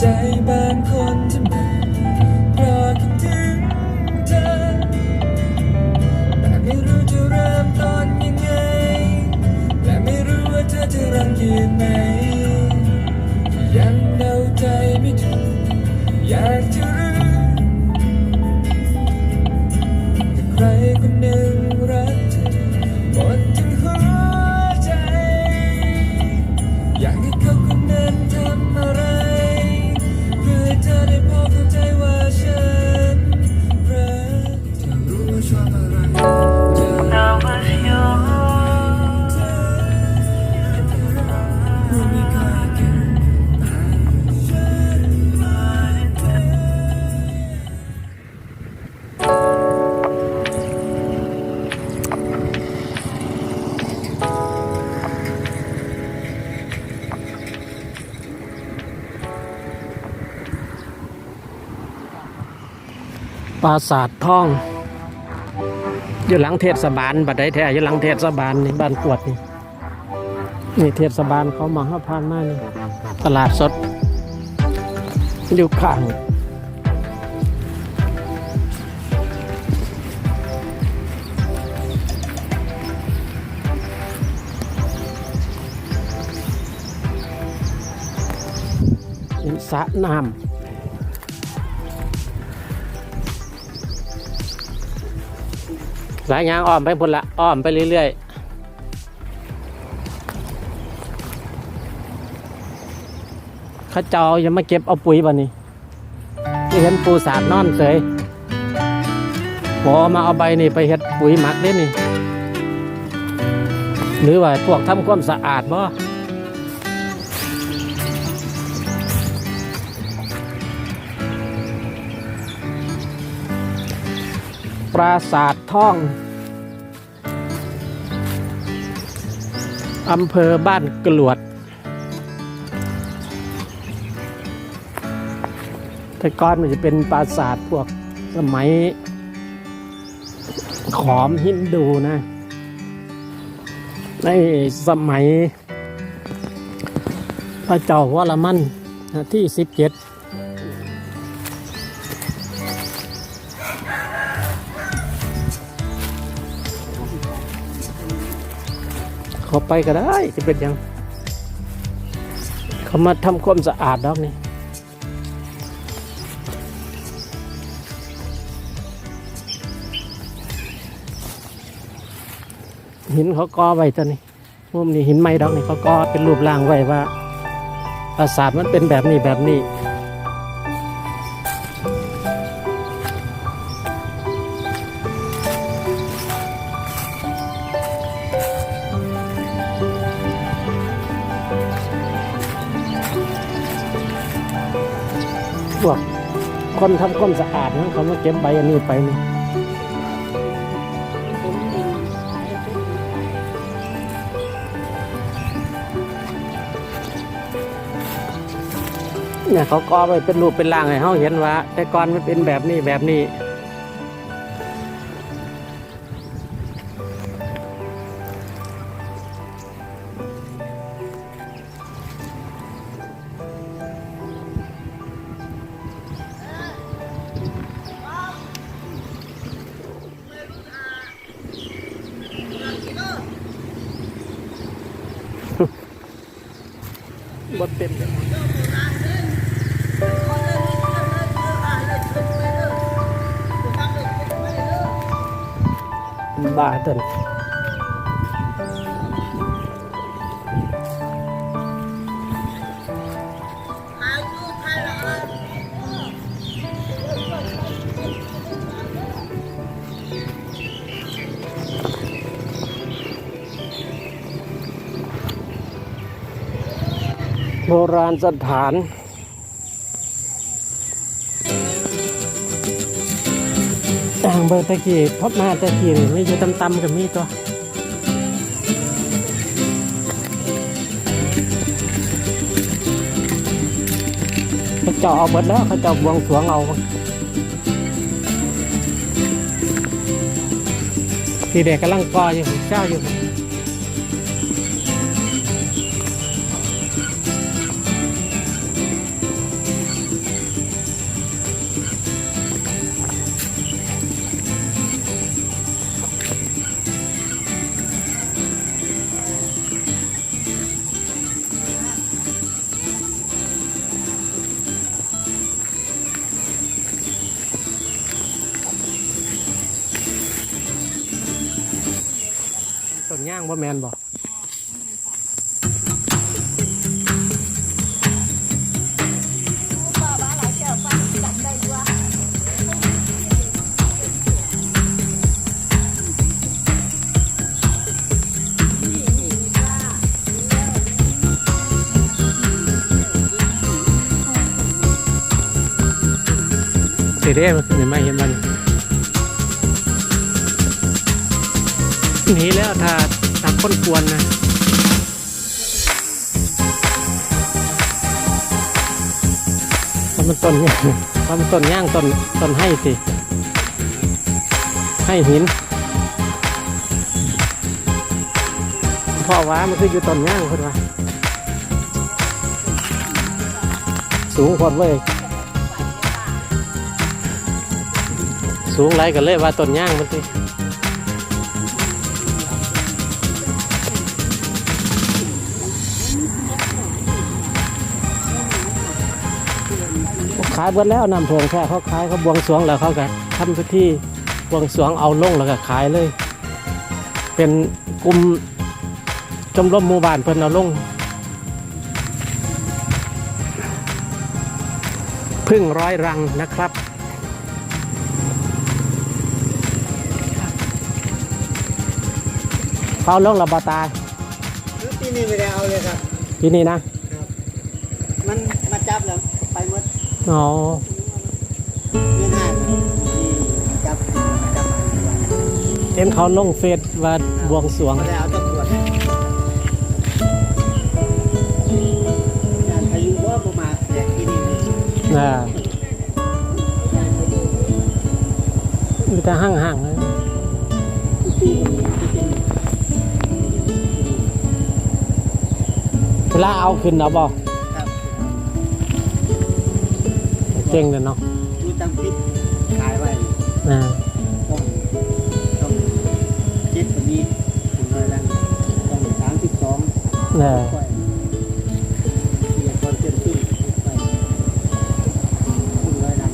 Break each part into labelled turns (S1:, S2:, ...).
S1: ใจบางคนจะไม่รอคิดถึงเธอแต่ไม่รู้จะเริ่มตอนยังไง และไม่รู้ว่าเธอจะรังเกียจไหม ปรา
S2: สาททองอยู่หลังเทศบาลบัดใดแท้อยู่หลังเทศบาลนี่บ้านกวดนี่นี่เทศบาลเขามาห้าพานมานี่ตลาดสด อยู่ข้างสระน้ำ สายยางอ้อมไปพุ่นละอ้อมไปเรื่อยๆข้าเจ้ายังมาเก็บเอาปุ๋ยบ่นี่ที่เห็นปูสาดนอนเสยพอมาเอาใบนี่ไปเห็ดปุ๋ยหมักเด้นี่ หรือว่าพวกทำความสะอาดบ่ ปราสาทท่องอำเภอบ้านกรวด แต่ก่อนมันจะเป็นปราสาทพวกสมัยขอมฮินดูนะ ในสมัยพระเจ้าวรมันที่สิบเจ็ด เขาไปก็ได้จะเป็นยัง เขามาทำความสะอาดดอกนี่หินเขาก่อไว้ตัวนี้มุมนี้หินไม้ดอกนี่เขาก่อเป็นรูปร่างไว้ว่าปราสาทมันเป็นแบบนี้แบบนี้ คนทำความสะอาดนะเขามาเก็บใบอันนี้ไปนี่เนี่ยเขาก็ไปเป็นรูปเป็นร่างให้เขาเห็นว่า แต่ก่อนมันเป็นแบบนี้แบบนี้ บาเต้นโบราณสถาน เบอร์ตะกี้พบมาตะกี้นี่ไม่อยู่ตำๆกับมีตัวเขาเจาะเอาเบิดแล้วเขาเจาะบวงสวงเอาทีเด็กกำลังกออยู่เจ้าอยู่ ว่แมนบอก
S3: ป้าบ้าหลายแก้วป้าจได้
S2: มันขึ้นมเห็นมันหนีแล้วถ้า คนกวนนะทำมันต้นย่างทำมันต้นย่างต้นต้นให้สิ ให้หิน พ่อว่ามันคืออยู่ต้นย่างคนว่าสูงคนเว้ยสูงไรกันเลยว่าต้นย่างมันสิ ขาขายเบิดแล้วนำพวงแค่เขาขายเขาบวงสรวงแล้วเขาก็ทำพิธีบวงสรวงเอาลงแล้วก็ขายเลย เป็นกลุ่มชมรมหมู่บ้านเพิ่นเอาลงพึ่งร้อยรังนะครับเขาลงระบาตาย
S4: ที่นี่ไม่ได้เอาเลยครับ
S2: ที่นี่นะ
S4: มันมาจับแล้วไปหมด
S2: อ๋อ
S4: เงินห้าที่จับจับ
S2: เห็นเขาลงเฟซว่าบวงสรวง
S4: มาได้เอาตำรวจอายุว่าประมาณแปดที่นี่
S2: อ่ามีแต่ห่างๆเลยเวลาเอาขึ้นเอาบอก ก่งเลยเนาะ
S4: ดูตั้งพิษขายไว้
S2: อ่า
S4: ต้องต้องเจ็ดแบบนี้ถึงเลยแล้วต้องสามสิบสอง
S2: เออ
S4: ค่อยเรียกคนเต็มที่ไปถึงเลยนะ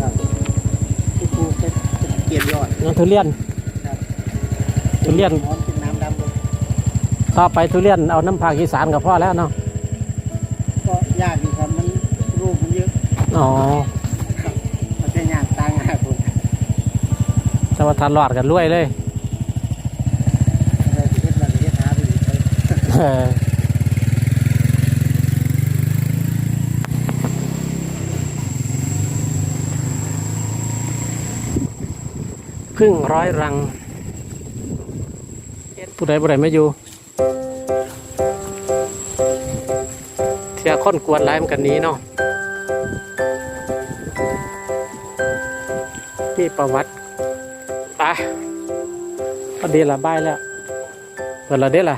S4: ครับที่ครูเป็นเกียรติยอด
S2: น้ำทุเรียน
S4: ครับ
S2: ทุเรียน
S4: หอมเป็นน้ำดำเลย
S2: ต่อไปทุเรียนเอาน้ำผักอีสานกับพ่อแล้วเนาะ
S4: อะ
S2: อ๋อ
S4: มันจะยากต่างหากคน
S2: แต่ว่าทานรอดกันรวยเลย
S4: อะไรที่เฮ็ดมันเฮ็ดหาไปอีกไป
S2: เออพึ่งร้อยรังผู้ใดผู้ใดไม่อยู่เที่ยคนกวนไล่มันกันหนี้เนาะ นี่ประวัติไปพอดีละบายแล้วเปิดละเด้ล่ะ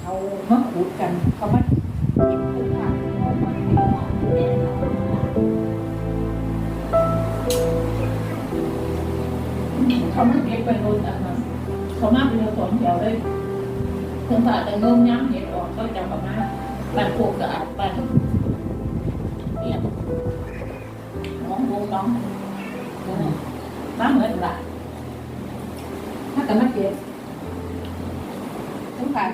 S3: เขามาขูดกันเขามากินคือผักเขามากินผักเขามาเก็บไปโดนอันนั้นเขามาเป็นสองแถวเลยเพิ่งผ่าแต่เงิมย้ำเห็ด ออกก็จะประมาณปั่นพวกสะอาดปั่นเนี่ยน้องวงน้องน้ำเหมือนละถ้ากันมาเก็บต้องการ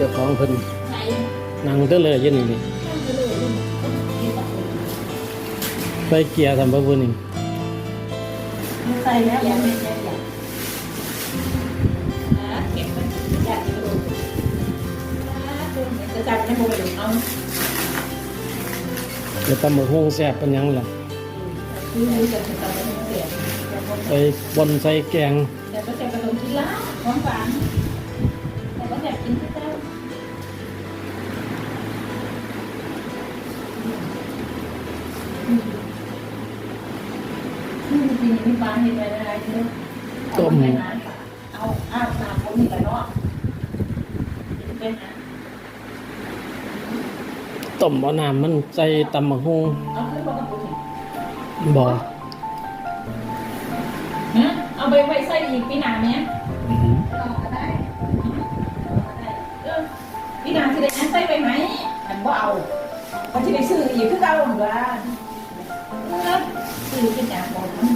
S3: เดี๋
S2: ยวเจ้าของเพิ่นนั่งเด้อเลยอยืนนี่นี่ ใส่เกียร์ทำบ่บุนี่
S3: ใส่แล้วยังไม่ใช่ยังนะเก็บมันอยากจะดูนะคุณจะจับในโมเดลเอา
S2: เดี๋ยวตำบักหุ่งแซ่บเป็นหยังล่ะ
S3: คือจะถึงตอนนี้เสีย
S2: ใส่บนใส่แกง
S3: เดี๋ยวก็จะกระโดดกินแล้วของฝาน อืมจริงๆมีปลาเห็นอะไรอะไรเยอะเอาไปน้ำเอาอาบน้ำเขามีอะไรเนาะเป็นอะ
S2: ต้มเอาน้ำมันใส่ตำบักหุ่ง
S3: เอาขึ้นมากับปูถิ
S2: บ่
S3: ฮะเอาไปไว้ใส่อีกปีหนาเนี้ย
S2: อื้อหือ
S3: ได้เออปีหนาสิได้ยังใส่ไปไหมอันว่าเอาเขาจะได้ซื้ออีกคือเอาเหมือนกัน เออซื้อเป็นอย่างบอกมัน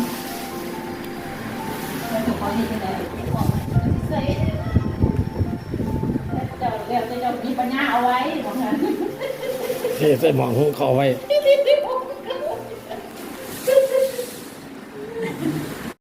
S3: แล้วถูกเขาที่เป็นอะไรอกใส่เจ้าเรียกเจ้ามีปัญญาเอาไว้บอกงั้น
S2: เทใส่หมอหุงข้าไว้